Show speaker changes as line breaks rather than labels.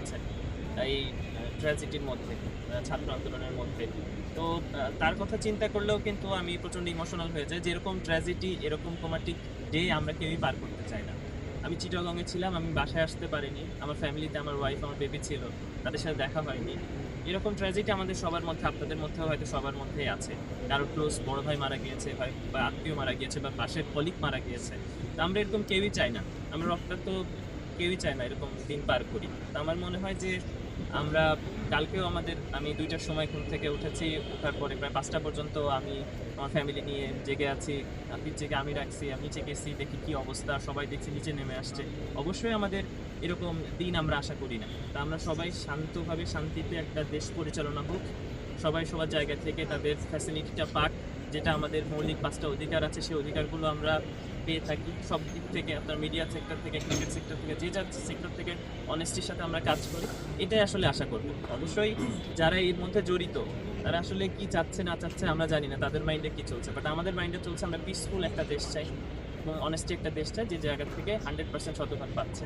গিয়েছে এই ট্র্যাজেডির মধ্যে ছাত্র আন্দোলনের মধ্যে। তো তার কথা চিন্তা করলেও কিন্তু আমি প্রচণ্ড ইমোশনাল হয়ে যাই। যেরকম ট্র্যাজেডি এরকম কোমাটিক ডে আমরা কেউই পার করতে চাই না। আমি চিটাগংয়ে ছিলাম, আমি বাসায় আসতে পারিনি। আমার ফ্যামিলিতে আমার ওয়াইফ আমার বেবি ছিল, তাদের সাথে দেখা হয়নি। এরকম ট্র্যাজেডি আমাদের সবার মধ্যে, আপনাদের মধ্যেও হয়তো সবার মধ্যেই আছে। কারও ক্লোজ বড় ভাই মারা গিয়েছে, বা আত্মীয় মারা গিয়েছে, বা পাশের কলিগ মারা গিয়েছে। তো আমরা এরকম কেউই চাই না। আমরা রক্তাক্ত কেউই চায় না এরকম দিন পার করি। তো আমার মনে হয় যে আমরা কালকেও আমাদের, আমি দুইটার সময় ঘুম থেকে উঠেছি ওঠার পরে প্রায় পাঁচটা পর্যন্ত আমি আমার ফ্যামিলি নিয়ে জেগে আছি জেগে আমি রাখছি, আমি নিচে গেছি দেখি কি অবস্থা, সবাই দেখছি নিচে নেমে আসছে। অবশ্যই আমাদের এরকম দিন আমরা আশা করি না। তা আমরা সবাই শান্তভাবে, শান্তিতে একটা দেশ পরিচালনা হোক। সবাই সবার জায়গা থেকে তাদের ফ্যাসিলিটিটা পাক, যেটা আমাদের মৌলিক পাঁচটা অধিকার আছে, সেই অধিকারগুলো আমরা পেয়ে থাকি। সব দিক থেকে আপনার মিডিয়া সেক্টর থেকে ক্রিকেট সেক্টর থেকে, যে যার সেক্টর থেকে অনেস্টির সাথে আমরা কাজ করি, এটাই আসলে আশা করব। অবশ্যই যারা এর মধ্যে জড়িত, তারা আসলে কি চাচ্ছে, না চাচ্ছে আমরা জানি না, তাদের মাইন্ডে কি চলছে? বাট আমাদের মাইন্ডে চলছে আমরা পিসফুল একটা দেশ চাই, এবং অনেস্টি একটা দেশ চাই, যে জায়গা থেকে হান্ড্রেড পার্সেন্ট শতভাগ পাচ্ছে।